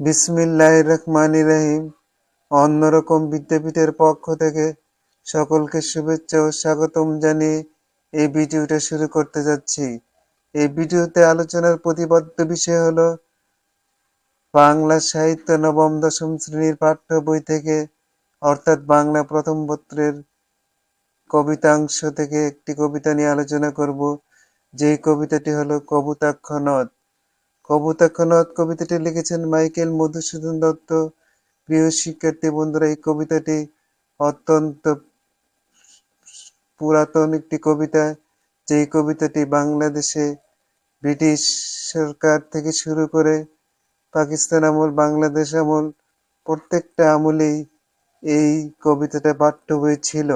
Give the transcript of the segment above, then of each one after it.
বিসমিল্লাহ রহমান রহিম। অন্যরকম বিদ্যাপীঠের পক্ষ থেকে সকলকে শুভেচ্ছা ও স্বাগতম জানিয়ে এই ভিডিওটা শুরু করতে যাচ্ছি। এই ভিডিওতে আলোচনার প্রতিবদ্ধ বিষয় হলো, বাংলা সাহিত্য নবম দশম শ্রেণির পাঠ্য বই থেকে, অর্থাৎ বাংলা প্রথম পত্রের কবিতাংশ থেকে একটি কবিতা নিয়ে আলোচনা করব। যেই কবিতাটি হলো কবুতাক্ষ নদ কবুতাক্ষ নদ কবিতাটি লিখেছেন মাইকেল মধুসূদন দত্ত। প্রিয় শিক্ষার্থী বন্ধুরা, এই কবিতাটি অত্যন্ত পুরাতন একটি কবিতা। যেই কবিতাটি বাংলাদেশে ব্রিটিশ সরকার থেকে শুরু করে পাকিস্তান আমল, বাংলাদেশ আমল, প্রত্যেকটা আমলেই এই কবিতাটা পাঠ্য বই ছিল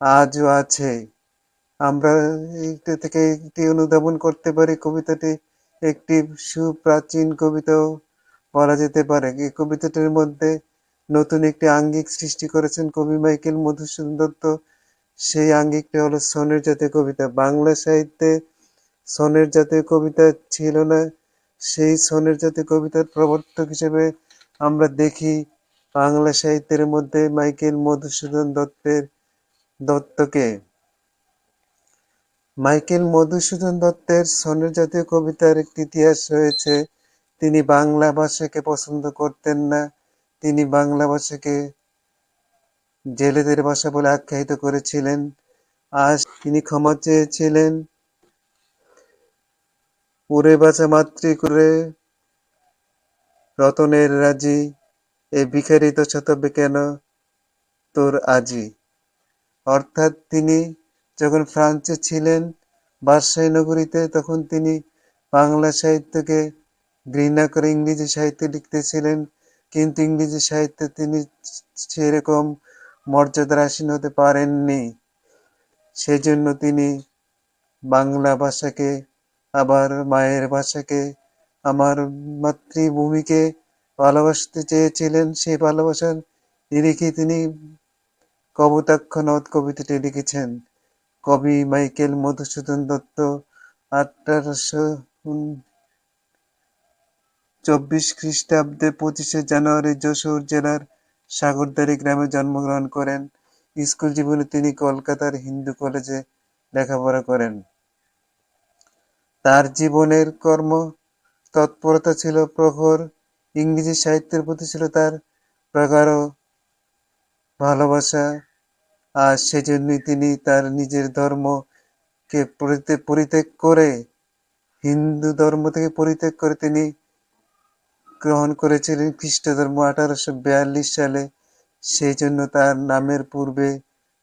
আজও আছে। আমরা এইটা থেকে একটি অনুধাবন করতে পারি কবিতাটি। একটি সুপ্রাচীন কবিতাও বলা যেতে পারে। এই কবিতাটির মধ্যে নতুন একটি আঙ্গিক সৃষ্টি করেছেন কবি মাইকেল মধুসূদন দত্ত। সেই আঙ্গিকটা হলো সনের জাতীয় কবিতা। বাংলা সাহিত্যে সনের জাতীয় কবিতা ছিল না। সেই সনের জাতীয় কবিতার প্রবর্তক হিসেবে আমরা দেখি বাংলা সাহিত্যের মধ্যে মাইকেল মধুসূদন দত্তের দত্তকে। মাইকেল মধুসূদন দত্তের সনের জাতীয় কবিতার একটি ইতিহাস রয়েছে। তিনি বাংলা ভাষাকে পছন্দ করতেন না। তিনি বাংলা ভাষাকে জেলেদের ভাষা বলে আখ্যায়িত করেছিলেন। আজ তিনি ক্ষমা চেয়েছিলেন। উড়ে বাঁচা মাতৃ করে রতনের রাজি, এ ভিখারিত শতবে কেন তোর আজি? অর্থাৎ তিনি যখন ফ্রান্সে ছিলেন বাদশাহী নগরীতে, তখন তিনি বাংলা সাহিত্যকে ঘৃণা করে ইংরেজি সাহিত্যে লিখতেছিলেন। কিন্তু ইংরেজি সাহিত্যে তিনি সেরকম মর্যাদার আসীন হতে পারেননি। সেজন্য তিনি বাংলা ভাষাকে, আবার মায়ের ভাষাকে, আমার মাতৃভূমিকে ভালোবাসতে চেয়েছিলেন। সেই ভালোবাসার নিরিখে তিনি কবতাক্ষ নদ কবিতাটি লিখেছেন। কবি মাইকেল মধুসূদন দত্ত, আঠারোশো চব্বিশ খ্রিস্টাব্দে পঁচিশে জানুয়ারি যশোর জেলার সাগরদারি গ্রামে জন্মগ্রহণ করেন। স্কুল জীবনে তিনি কলকাতার হিন্দু কলেজে লেখাপড়া করেন। তার জীবনের কর্ম তৎপরতা ছিল প্রখর, ইংরেজি সাহিত্যের প্রতি ছিল তার প্রগাঢ় ভালোবাসা। আর সেজন্যই তিনি তার নিজের ধর্মকে পরিত্যাগ করে, হিন্দু ধর্ম থেকে পরিত্যাগ করে তিনি গ্রহণ করেছিলেন খ্রিস্ট ধর্ম আঠারোশো বিয়াল্লিশ সালে। সেই জন্য তার নামের পূর্বে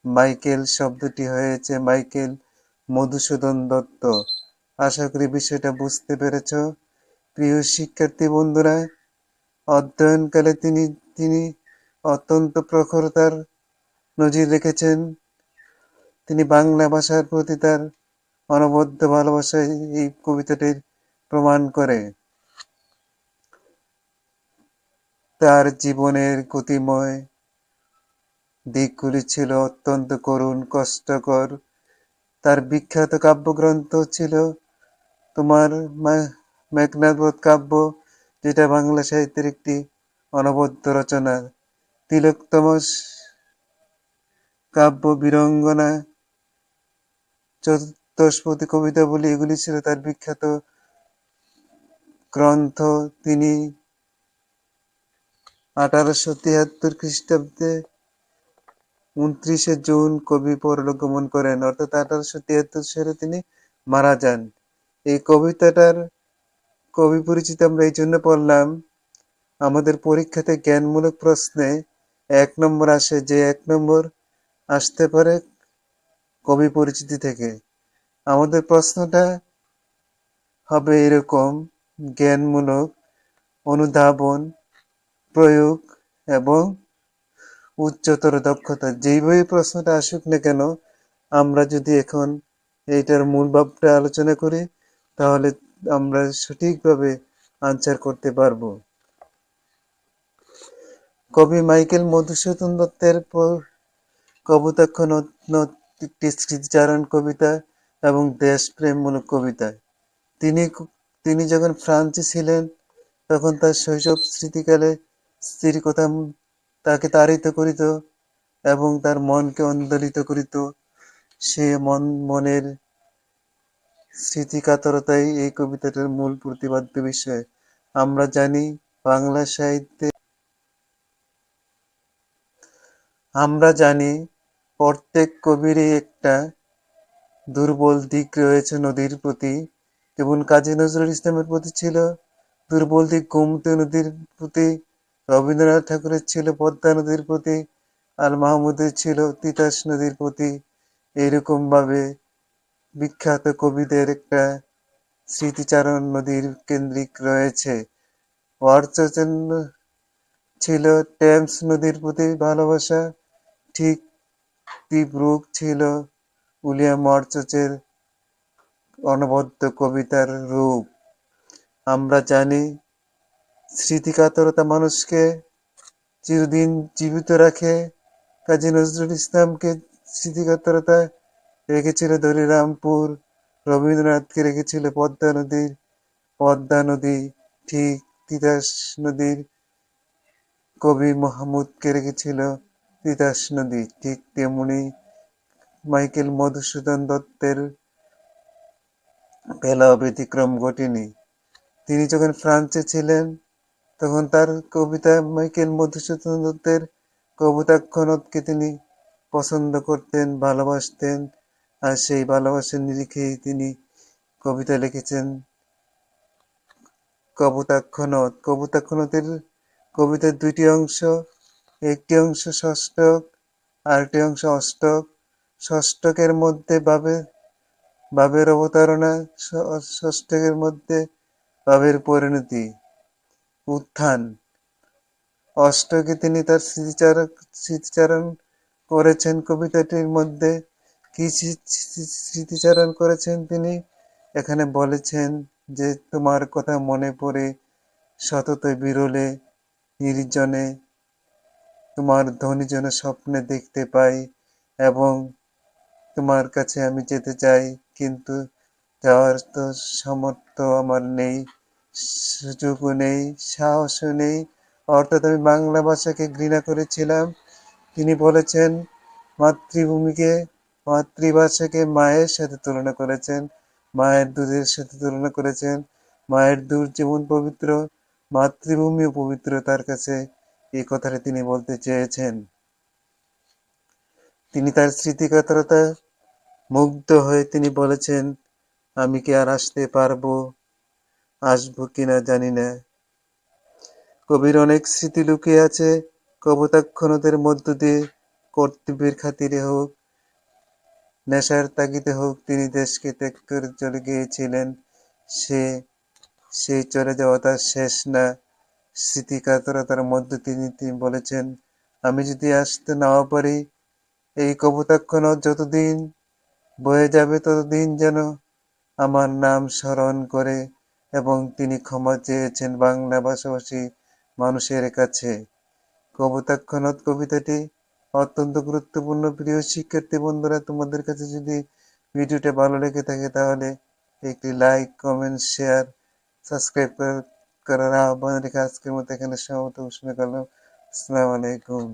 মাইকেল শব্দটি হয়েছে মাইকেল মধুসূদন দত্ত। আশা করি বিষয়টা বুঝতে পেরেছ। প্রিয় শিক্ষার্থী বন্ধুরা, অধ্যয়নকালে তিনি তিনি অত্যন্ত প্রখরতার নজির রেখেছেন। তিনি বাংলা ভাষার প্রতি তার অনবদ্য ভালোবাসা এই কবিতাটির প্রমাণ করে। তার জীবনের গতিময় দিকগুলি ছিল অত্যন্ত করুণ, কষ্টকর। তার বিখ্যাত কাব্যগ্রন্থ ছিল তোমার মেঘনাথবোধ কাব্য, যেটা বাংলা সাহিত্যের একটি অনবদ্য রচনা। তিলোত্তম কাব্য বীরঙ্গনা কবিতা বলি এগুলি ছিল তার বিখ্যাত গ্রন্থ। তিনি আঠারোশো তিয়াত্তর খ্রিস্টাব্দে উনত্রিশে জুন কবি পরলোক গমন করেন। অর্থাৎ আঠারোশো তিয়াত্তর সালে তিনি মারা যান। এই কবিতাটার কবি পরিচিত আমরা এই জন্য পড়লাম, আমাদের পরীক্ষাতে জ্ঞানমূলক প্রশ্নে এক নম্বর আসে যে এক নম্বর আসতে পারে কবি পরিচিতি থেকে। আমাদের প্রশ্নটা হবে এরকম, জ্ঞানমূলক, অনুধাবন, প্রয়োগ এবং উচ্চতর দক্ষতা। যেইভাবে প্রশ্নটা আসুক না কেন, আমরা যদি এখন এইটার মূল ভাবটা আলোচনা করি, তাহলে আমরা সঠিকভাবে আনসার করতে পারব। কবি মাইকেল মধুসূদন দত্তের কবতাক্ষ একটি স্মৃতিচারণ কবিতা এবং দেশপ্রেমমূলক কবিতা। তিনি তিনি যখন ফ্রান্সে ছিলেন, তখন তার শৈশব স্মৃতিকালে স্ত্রীর কথা তাকে তাড়িত করিত এবং তার মনকে অন্দোলিত করিত। সে মন, মনের স্মৃতিকাতরতাই এই কবিতাটার মূল প্রতিপাদ্য বিষয়। আমরা জানি বাংলা সাহিত্যে আমরা জানি প্রত্যেক কবিরই একটা দুর্বল দিক রয়েছে নদীর প্রতি। যেমন কাজী নজরুল ইসলামের প্রতি ছিল দুর্বল দিক গোমতী নদীর প্রতি, রবীন্দ্রনাথ ঠাকুরের ছিল পদ্মা নদীর প্রতি আর মাহমুদের ছিল তিতাস নদীর প্রতি। এইরকম ভাবে বিখ্যাত কবিদের একটা স্মৃতিচারণ নদীর কেন্দ্রিক রয়েছে। ওয়ার্চচেন ছিল টেমস নদীর প্রতি ভালোবাসা। ঠিক তীব্রুক ছিল উলিয়াম ওয়ার্চচের অনবদ্য কবিতার রূপ। আমরা জানি, স্মৃতিকাতরতা মানুষকে চিরদিন জীবিত রাখে। কাজী নজরুল ইসলামকে স্মৃতিকাতরতা রেখেছিল দরিরামপুর রবীন্দ্রনাথকে রেখেছিল পদ্মা নদীর, পদ্মা নদী ঠিক তিতাস নদীর কবি মাহমুদকে রেখেছিল তিতাস নদী ঠিক তেমনি মাইকেল মধুসূদন দত্তের বেলা ব্যতিক্রম ঘটেনি। তিনি যখন ফ্রান্সে ছিলেন, তখন তার কবিতা মাইকেল মধুসূদন দত্তের কবিতাক্ষণকে তিনি পছন্দ করতেন, ভালোবাসতেন, আর সেই ভালোবাসার নিরিখেই তিনি কবিতা লিখেছেন। কবতাক্ষণত, কবতাক্ষণতের কবিতার দুইটি অংশ একটি অংশ ষষ্ঠক আরেকটি অংশ অষ্টক। ষষ্ঠকের মধ্যে বাবে, বাবের অবতারণা, ষ- ষষ্ঠকের মধ্যে বাবের পরিণতি, উত্থান। অষ্টকে তিনি তার স্মৃতিচারক, স্মৃতিচারণ করেছেন। কবিতাটির মধ্যে কি স্মৃ- স্মৃ- স্মৃতিচারণ করেছেন তিনি? এখানে বলেছেন যে, তোমার কথা মনে পড়ে সতত বিরলে, নির্জনে তোমার ধ্বনি যেন স্বপ্নে দেখতে পাই এবং তোমার কাছে আমি যেতে চাই, কিন্তু যাওয়ার তো সামর্থ্য আমার নেই, সুযোগও নেই, সাহসও নেই। অর্থাৎ আমি বাংলা ভাষাকে ঘৃণা করেছিলাম। তিনি বলেছেন, মাতৃভূমিকে, মাতৃভাষাকে মায়ের সাথে তুলনা করেছেন, মায়ের দুধের সাথে তুলনা করেছেন, মায়ের দুধ যেমন পবিত্র মাতৃভূমিও পবিত্র তার কাছে এই কথাটা তিনি বলতে চেয়েছেন। তিনি তার স্মৃতিকাতরতা মুগ্ধ হয়ে তিনি বলেছেন, আমি কি আর আসতে পারব? আসব কিনা জানি না। কবির অনেক স্মৃতি লুকিয়ে আছে কবতাক্ষণদের মধ্য দিয়ে কর্তব্যের খাতিরে হোক, নেশার তাগিদে হোক, তিনি দেশকে ত্যাগ করে চলে গিয়েছিলেন। সে সেই চলে যাওয়া তার শেষ না। স্মৃতিকাতরতার মধ্যে তিনি তিনি বলেছেন, আমি যদি আসতে নাও পারি, এই কবতাক্ষণ যতদিন বয়ে যাবে ততদিন যেন আমার নাম স্মরণ করে এবং তিনি ক্ষমা চেয়েছেন বাংলা ভাষাভাষী মানুষের কাছে। কবতাক্ষণত কবিতাটি অত্যন্ত গুরুত্বপূর্ণ। প্রিয় শিক্ষার্থী বন্ধুরা, তোমাদের কাছে যদি ভিডিওটা ভালো লেগে থাকে তাহলে একটি লাইক কমেন্ট শেয়ার সাবস্ক্রাইব করার करारा आह्वान रियासत के मुतहरक नशा व तोशमगलम अस्सलाम वालेकुम।